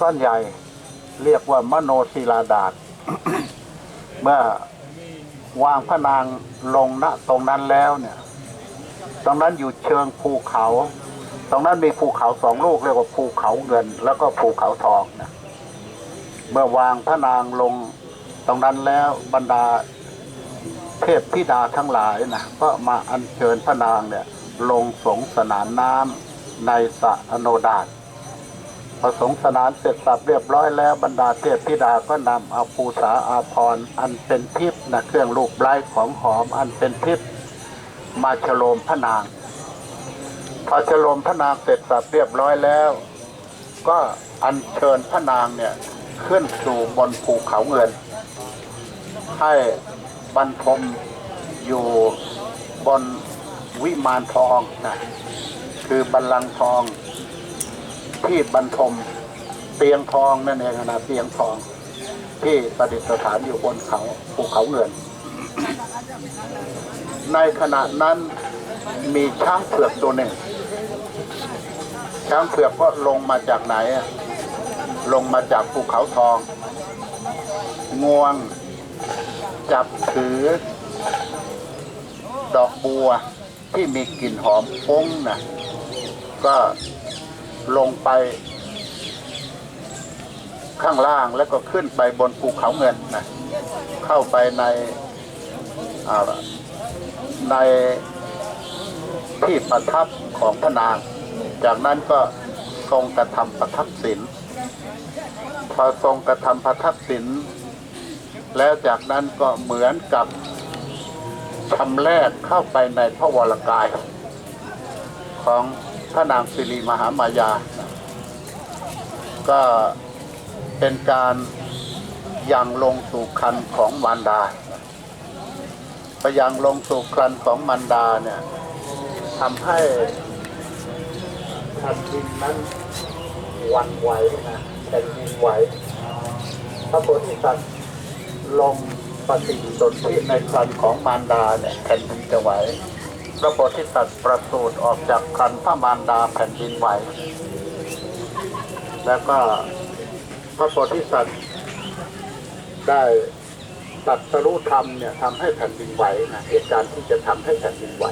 ก้อนใหญ่เรียกว่ามโนศิลาดาษ เมื่อวางพระนางลงณตรงนั้นแล้วเนี่ย ตรงนั้นอยู่เชิงภูเขา ตรงนั้นมีภูเขาสองลูกเรียกว่าภูเขาเงิน แล้วก็ภูเขาทองนะเมื่อวางพระนางลงตรงนั้นแล้วบรรดาเทพธิดาทั้งหลายนะก็มาอัญเชิญพระนางเนี่ย ลงสงสนานน้ำในสะอโนดาต พอสงสนานเสร็จสับเรียบร้อยแล้วบรรดาเทพธิดาก็นำเอาภูษาอาภรอันเป็นทิพย์นะเครื่องลูกไล้ของหอมอันเป็นทิพย์มาฉลมพระนาง พอฉลมพระนางเสร็จสับเรียบร้อยแล้ว ก็อัญเชิญพระนางเนี่ยขึ้นสู่บนภูเขาเงิน ให้บรรทมอยู่บนวิมานทองนะคือบัลลังก์ทอง ที่บรรทมเตียงทองนั่นเองนะเตียงทอง ที่ประดิษฐานอยู่บนเขาภูเขาเงิน ในขณะนั้นมีช้างเผือกตัวหนึ่ง ช้างเผือกก็ลงมาจากไหน ลงมาจากภูเขาทอง งวง จับถือ ดอกบัวที่มีกลิ่นหอมฟุ้งนะก็ ลงไป ข้างล่างแล้วก็ขึ้นไปบนภูเขาเงินนะเข้าไปในอ่าในที่ประทับของพระนาง จากนั้นก็ทรงกระทำประทับศิลพอทรงกระทำประทับศิลแล้วจากนั้นก็เหมือนกับชำแรกเข้าไปในพระวรกายของ ระนางสิริมหามายา ก็เป็นการยังลงสู่คันของมารดาพยังลงสู่คันของมารดาเนี่ยทำให้แผ่นดินนั้นวันไหวนะแผ่นดินไหวพระโพธิสัตว์ลงปฏิสนธิในคันของมารดาเนี่ยแผ่นดินจะไหว พระโพธิสัตว์ประสูติออกจากคันพระมารดาแผ่นดินไหว แล้วก็พระโพธิสัตว์ได้ตัดสรู้ธรรมเนี่ยทำให้แผ่นดินไหวนะเหตุการณ์ที่จะทำให้แผ่นดินไหว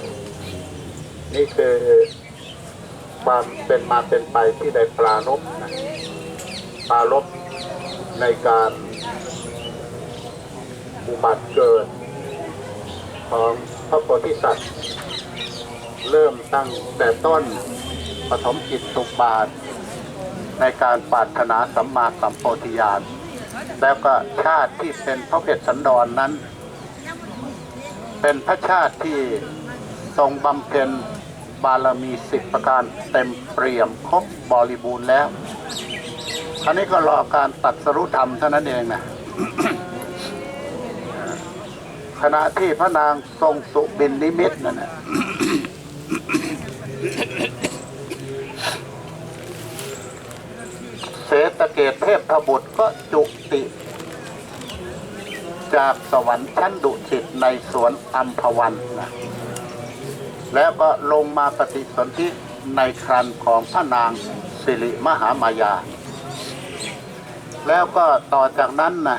นี่คือความเป็นมาเป็นไปที่ได้ปรารบนะปรารบในการอุบัติเกิดของพระโพธิสัตว์ เริ่มตั้งแต่ต้นปฐมจิตตุบาท ในการปรารถนาสัมมาสัมโพธิญาณแล้วก็ชาติที่เป็นพระเพชรสันดรนนั้น เป็นพระชาติที่ทรงบำเพ็ญบารมีสิบประการเต็มเปี่ยมครบบริบูรณ์แล้วอันนี้ก็รอการตัดสรุธรรมเท่านั้นเองนะขณะที่พระนางทรงสุบินนิมิตนั่นนะ เศรษฐเกตเทพบุตรก็จุติ จากสวรรค์ชั้นดุสิตในสวนอัมพวันนะแล้วก็ลงมาปฏิสนธิในครันของพระนางสิริมหามายา แล้วก็ต่อจากนั้นนะ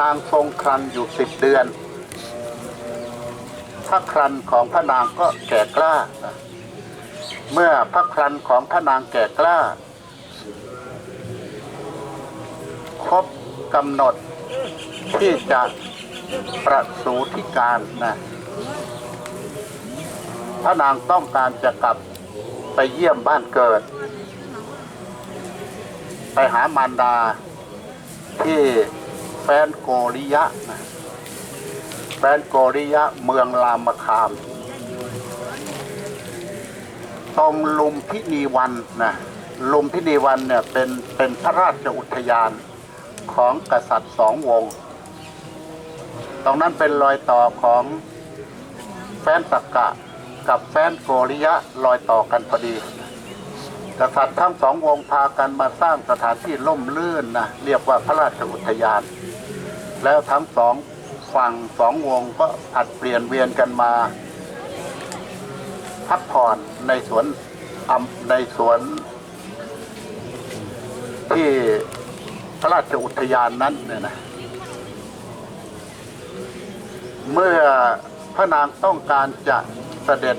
นางทรงครันอยู่สิบเดือน พระครันของพระนางก็แก่กล้า เมื่อพระครันของพระนางแก่กล้า ครบกำหนดที่จะประสูติการนะพระนางต้องการจะกลับไปเยี่ยมบ้านเกิด ไปหามารดาที่แฟนโกริยะนะ แฟนโกริยะเมืองรามคามตรงลุมพินีวันนะลุมพินีวันเนี่ยเป็นเป็นพระราชอุทยานของกษัตริย์สองวง ตรงนั้นเป็นรอยต่อของแฟนสักกะกับแฟนโกริยะรอยต่อกันพอดี กษัตริย์ทั้งสองวงพากันมาสร้างสถานที่ล่มลื่นนะเรียกว่าพระราชอุทยาน แล้วทั้งสอง ฝั่งสองวงก็ผัดเปลี่ยนเวียนกันมา พักผ่อนในสวนอำในสวน ที่พระราชอุทยานนั้นเนี่ยนะเมื่อพระนางต้องการจะเสด็จ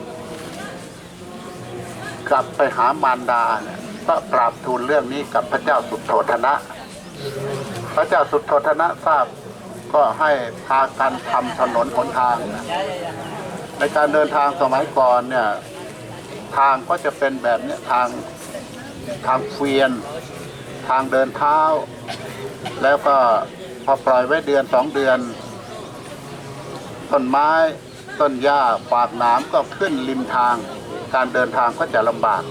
กลับไปหามารดาเนี่ยก็กราบทูลเรื่องนี้กับพระเจ้าสุโธธนะ พระเจ้าสุโธธนะทราบ ก็ให้พากันทำถนนหนทางนะในการเดินทางสมัยก่อนเนี่ยทางก็จะเป็นแบบเนี้ยทางทางเกวียน ทางเดินเท้า แล้วก็พอปล่อยไว้เดือนสองเดือน ต้นไม้ต้นหญ้าปากน้ำก็ขึ้นริมทาง การเดินทางก็จะลำบาก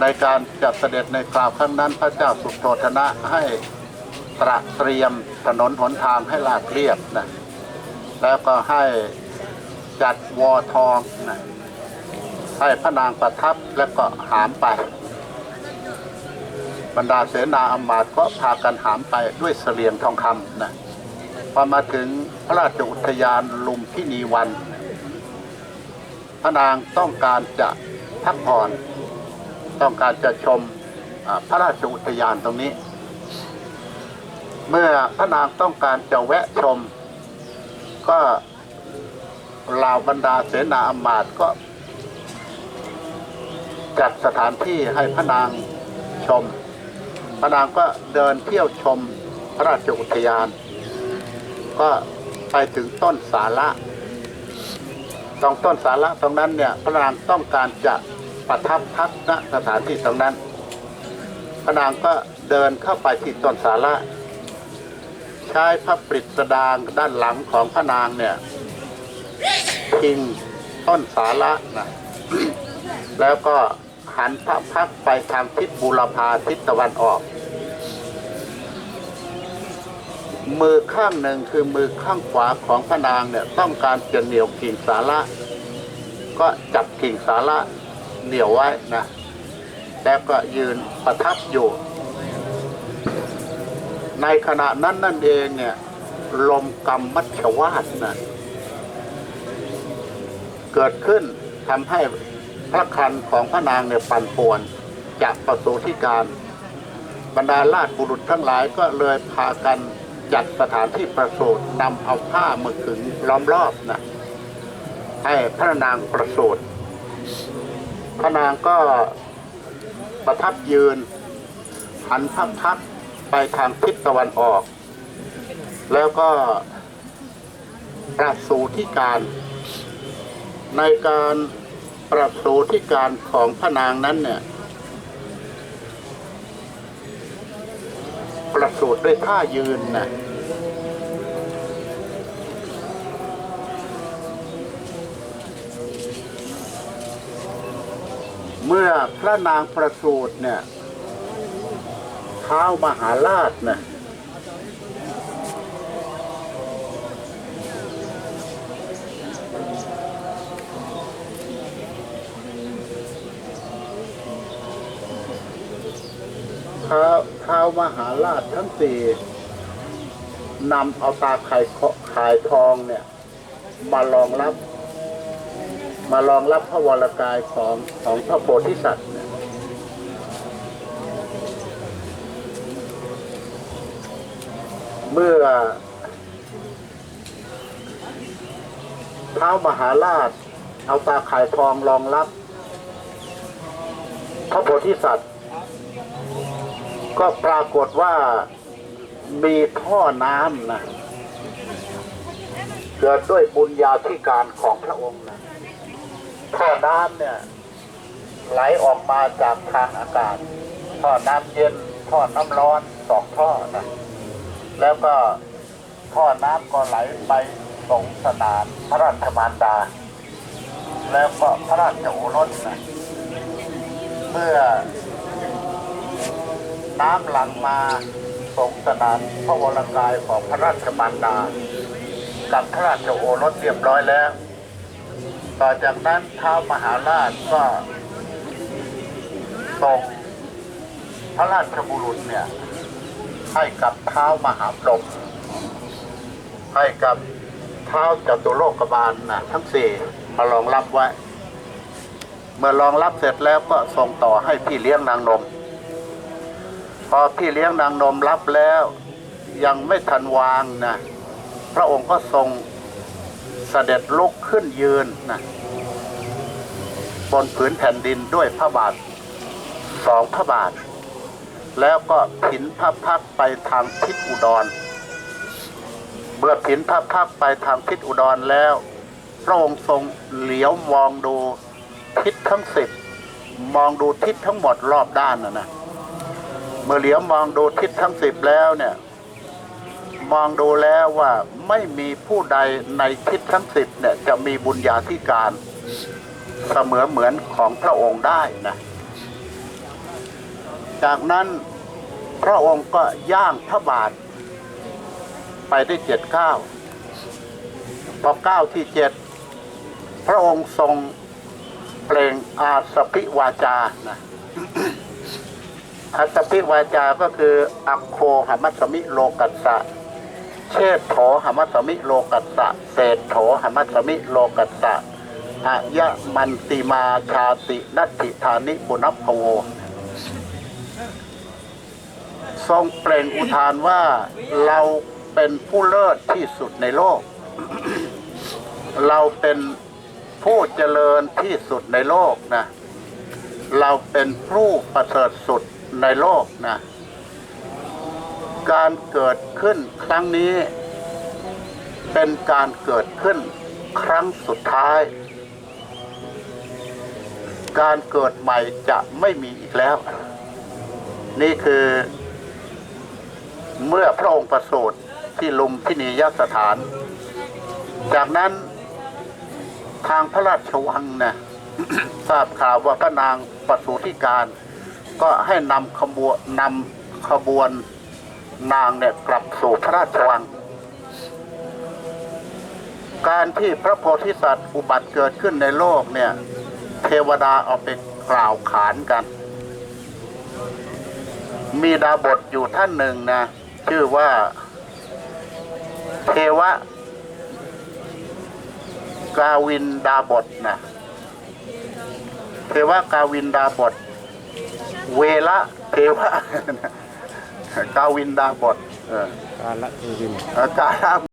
ในการจัดเสด็จในคราวครั้งนั้นพระเจ้าสุโธธนะให้ ตระเตรียมถนนหนทางให้ลาดเรียบนะแล้วก็ให้จัดวอทองนะให้พระนางประทับแล้วก็หามไป บรรดาเสนาอำมาตย์ก็พากันหามไปด้วยเสลียงทองคำนะพอมาถึงพระราชอุทยานลุมพินีวัน พระนางต้องการจะพักผ่อน ต้องการจะชมพระราชอุทยานตรงนี้ เมื่อพระนางต้องการจะแวะชม ก็เหล่าบรรดาเสนาอำมาตย์ก็ จัดสถานที่ให้พระนางชม พระนางก็เดินเที่ยวชมพระราชอุทยาน ก็ไปถึงต้นสาระตรงต้นสาระตรงนั้นเนี่ยพระนางต้องการจะประทับพักณสถานที่ตรงนั้น พระนางก็เดินเข้าไปที่ต้นสาระ ใช้พระปริศดางด้านหลังของพระนางเนี่ยพิงต้นสาระนะแล้วก็หันพระพักไปทางทิศบุรพาทิศตะวันออก มือข้างหนึ่งคือมือข้างขวาของพระนางเนี่ยต้องการจะเหนี่ยวกิ่งสาระก็จับกิ่งสาระเหนี่ยวไว้นะแล้วก็ยืนประทับอยู่ ในขณะนั้นนั่นเองเนี่ยลมกรรมมัชวาสนะเกิดขึ้นทำให้พระคันของพระนางเนี่ยปั่นป่วนจากประสูติการ บรรดาราชบุรุษทั้งหลายก็เลยพากันจัดสถานที่ประสูตินำเอาผ้ามาขึงล้อมรอบนะให้พระนางประสูติพระนางก็ประทับยืนหันพักพัก ไปทางทิศตะวันออก แล้วก็ประสูติการ ในการประสูติการของพระนางนั้นเนี่ยประสูติด้วยท่ายืนนะเมื่อพระนางประสูติเนี่ย ท้ามหาราชนะท้าเท้ามหาราชทั้งสี่นำเอาตาไข่ขายทองเนี่ยมารองรับ มารองรับพระวรกายของของพระโพธิสัตว์ เมื่อเท้ามหาราช เอาตาข่ายทองรองรับพระโพธิสัตว์ ก็ปรากฏว่ามีท่อน้ำนะเกิดด้วยบุญญาธิการของพระองค์นะท่อน้ำเนี่ย ไหลออกมาจากทางอากาศ ท่อน้ำเย็น ท่อน้ำร้อนสองท่อนะ แล้วก็ท่อน้ำก็ไหลไปสงสนามพระราชมารดา แล้วก็พระราชโอรสนะเมื่อน้ำหลั่งมาสงสนามพระวรกายของพระราชมารดา กับพระราชโอรสเรียบร้อยแล้ว ต่อจากนั้นท้าวมหาราชก็ส่งพระราชบุรุษเนี่ย ให้กับเท้ามหาพรหมให้กับเท้าจตุโลกบาลนะทั้งสี่มารองรับไว้ เมื่อรองรับเสร็จแล้วก็ส่งต่อให้พี่เลี้ยงนางนม พอพี่เลี้ยงนางนมรับแล้วยังไม่ทันวางนะพระองค์ก็ทรงเสด็จลุกขึ้นยืนนะบนผืนแผ่นดินด้วยพระบาทสองพระบาท แล้วก็ผินพระพักไปทางทิศอุดร เมื่อผินพระพักไปทางทิศอุดรแล้วพระองค์ทรงเหลียวมองดูทิศทั้งสิบมองดูทิศทั้งหมดรอบด้านนะนะเมื่อเหลียวมองดูทิศทั้งสิบแล้วเนี่ยมองดูแล้วว่าไม่มีผู้ใดในทิศทั้งสิบเนี่ยจะมีบุญญาธิการเสมอเหมือนของพระองค์ได้นะ จากนั้นพระองค์ก็ย่างพระบาท ไปได้เจ็ดก้าวพอเก้าวที่เจ็ดพระองค์ทรงเปล่งอาสพิวาจานะอาสพิวาจาก็คืออัคโคหมัสมิโลกัสสะเชษโถหมัสมิโลกัสสะเศษโถหมัสมิโลกัสสะอายะมันติมาชาตินัตถิธานิปุณพโว ทรงเปล่งอุทานว่าเราเป็นผู้เลิศที่สุดในโลก เราเป็นผู้เจริญที่สุดในโลกนะ เราเป็นผู้ประเสริฐสุดในโลกนะ การเกิดขึ้นครั้งนี้ เป็นการเกิดขึ้นครั้งสุดท้าย การเกิดใหม่จะไม่มีอีกแล้ว นี่คือ เมื่อพระองค์ประสูติที่ลุมพินียสถาน จากนั้นทางพระราชวังนะทราบข่าวว่าพระนางประสูติการ ก็ให้นำขบวนนำขบวนนางเนี่ยกลับสู่พระราชวัง การที่พระโพธิสัตว์อุบัติเกิดขึ้นในโลกเนี่ย เทวดาเอาไปกล่าวขานกัน มีดาบทอยู่ท่านหนึ่งนะ ชื่อว่า เทวะ กาวินดาบทนะเทวะกาวินดาบท เวละเทวะ กาวินดาบทเออการละเทวิน เอ่อการ